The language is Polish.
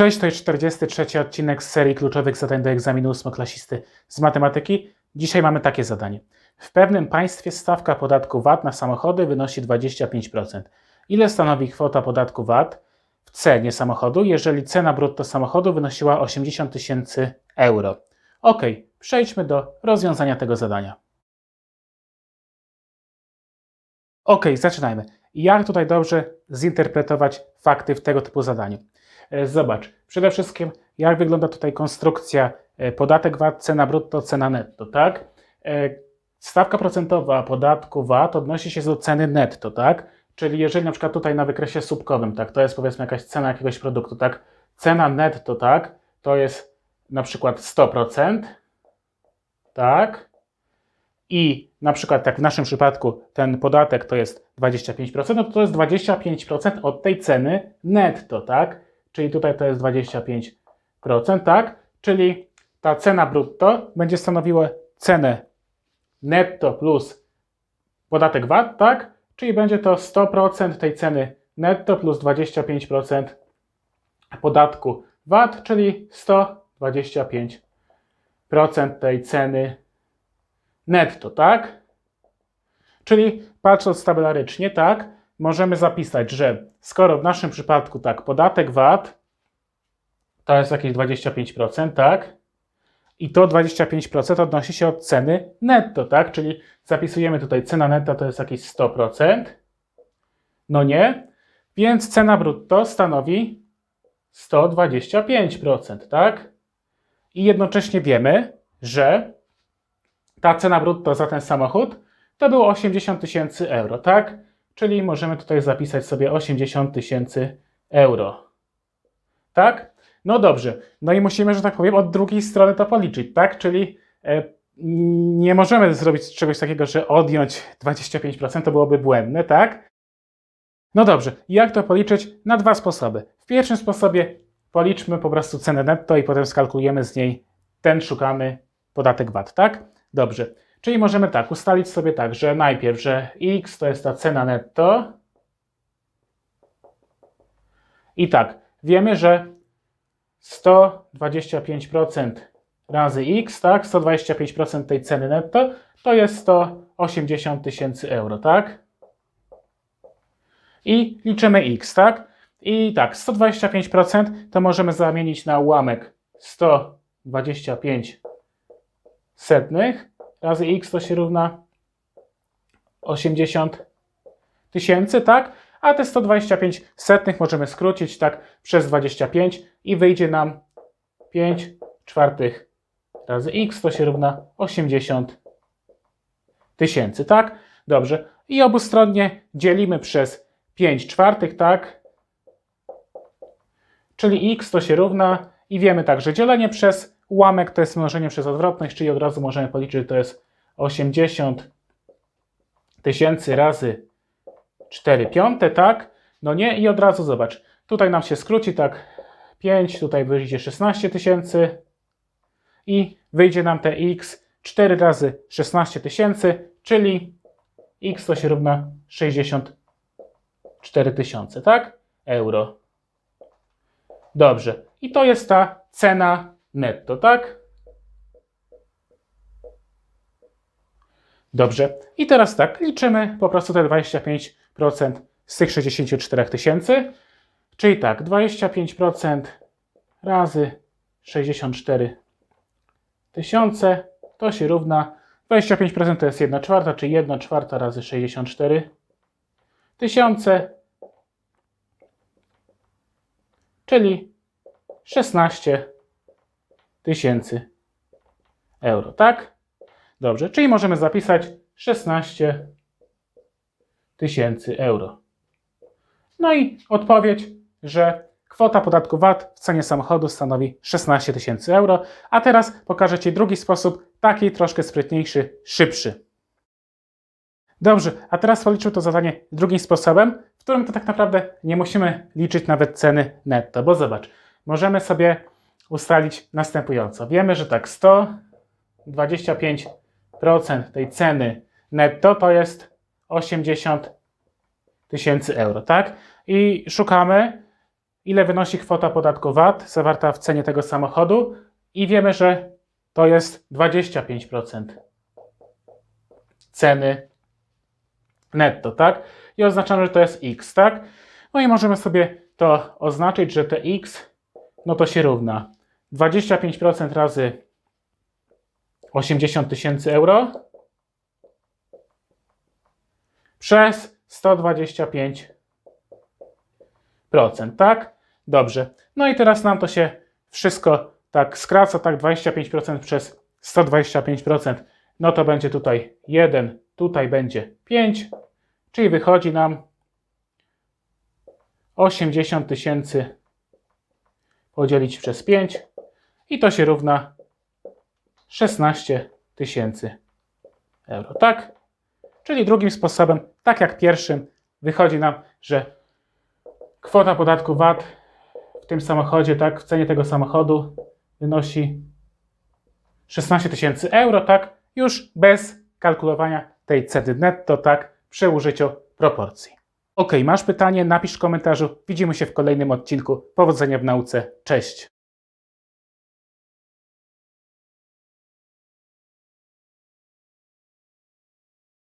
Cześć, to jest 43 odcinek z serii kluczowych zadań do egzaminu ósmoklasisty z matematyki. Dzisiaj mamy takie zadanie. W pewnym państwie stawka podatku VAT na samochody wynosi 25%. Ile stanowi kwota podatku VAT w cenie samochodu, jeżeli cena brutto samochodu wynosiła 80 tysięcy euro? Ok, przejdźmy do rozwiązania tego zadania. Ok, zaczynajmy. Jak tutaj dobrze zinterpretować fakty w tego typu zadaniu? E, Zobacz, przede wszystkim jak wygląda tutaj konstrukcja e, podatek VAT, cena brutto, cena netto, tak? E, Stawka procentowa podatku VAT odnosi się do ceny netto, tak? Czyli jeżeli na przykład tutaj na wykresie słupkowym, tak, to jest powiedzmy jakaś cena jakiegoś produktu, tak? Cena netto, tak, to jest na przykład 100%, tak? I na przykład tak w naszym przypadku ten podatek to jest 25%, no to to jest 25% od tej ceny netto, tak? Czyli tutaj to jest 25%, tak? Czyli ta cena brutto będzie stanowiła cenę netto plus podatek VAT, tak? Czyli będzie to 100% tej ceny netto plus 25% podatku VAT, czyli 125% tej ceny netto, tak? Czyli patrząc tabelarycznie, tak, możemy zapisać, że skoro w naszym przypadku tak, podatek VAT to jest jakieś 25%, tak? I to 25% odnosi się od ceny netto, tak? Czyli zapisujemy tutaj cena netto to jest jakieś 100%. No nie? Więc cena brutto stanowi 125%, tak? I jednocześnie wiemy, że ta cena brutto za ten samochód to było 80 tysięcy euro, tak? Czyli możemy tutaj zapisać sobie 80 tysięcy euro. Tak? No dobrze. No i musimy, że tak powiem, od drugiej strony to policzyć, tak? Czyli e, nie możemy zrobić czegoś takiego, że odjąć 25%, to byłoby błędne, tak? No dobrze. Jak to policzyć? Na dwa sposoby. W pierwszym sposobie policzmy po prostu cenę netto i potem skalkulujemy z niej ten szukamy podatek VAT, tak? Dobrze. Czyli możemy tak ustalić sobie tak, że najpierw, że x to jest ta cena netto. I tak, wiemy, że 125% razy x, tak? 125% tej ceny netto to jest 180 tysięcy euro, tak? I liczymy x, tak? I tak, 125% to możemy zamienić na ułamek 125 setnych razy x to się równa 80 tysięcy, tak? A te 125 setnych możemy skrócić tak przez 25 i wyjdzie nam 5 czwartych razy x to się równa 80 tysięcy, tak? Dobrze. I obustronnie dzielimy przez 5 czwartych, tak? Czyli x to się równa i wiemy tak, że dzielenie przez ułamek to jest mnożenie przez odwrotność, czyli od razu możemy policzyć, że to jest 80 tysięcy razy 4 piąte, tak? No nie, i od razu zobacz. Tutaj nam się skróci tak 5, tutaj wyjdzie 16 tysięcy i wyjdzie nam te x 4 razy 16 tysięcy, czyli x to się równa 64 tysiące, tak? Euro. Dobrze. I to jest ta cena netto, tak? Dobrze. I teraz tak, liczymy po prostu te 25% z tych 64 tysięcy. Czyli tak, 25% razy 64 tysiące to się równa 25% to jest 1 czwarta, czyli 1 czwarta razy 64 tysiące, czyli 16 tysięcy euro, tak? Dobrze, czyli możemy zapisać 16 tysięcy euro. No i odpowiedź, że kwota podatku VAT w cenie samochodu stanowi 16 tysięcy euro. A teraz pokażę Ci drugi sposób, taki troszkę sprytniejszy, szybszy. Dobrze, a teraz policzył to zadanie drugim sposobem, w którym to tak naprawdę nie musimy liczyć nawet ceny netto, bo zobacz, możemy sobie ustalić następująco. Wiemy, że tak 125% tej ceny netto to jest 80 tysięcy euro, tak? I szukamy ile wynosi kwota podatku VAT zawarta w cenie tego samochodu i wiemy, że to jest 25% ceny netto, tak? I oznaczamy, że to jest x, tak? No i możemy sobie to oznaczyć, że te x, no to się równa 25% razy 80 tysięcy euro przez 125%, tak? Dobrze. No i teraz nam to się wszystko tak skraca, tak 25% przez 125%, no to będzie tutaj 1, tutaj będzie 5, czyli wychodzi nam 80 tysięcy podzielić przez 5 i to się równa 16 tysięcy euro, tak? Czyli drugim sposobem, tak jak pierwszym, wychodzi nam, że kwota podatku VAT w tym samochodzie, tak, w cenie tego samochodu wynosi 16 tysięcy euro, tak, już bez kalkulowania tej ceny netto, tak, przy użyciu proporcji. Ok, masz pytanie, napisz w komentarzu. Widzimy się w kolejnym odcinku. Powodzenia w nauce. Cześć!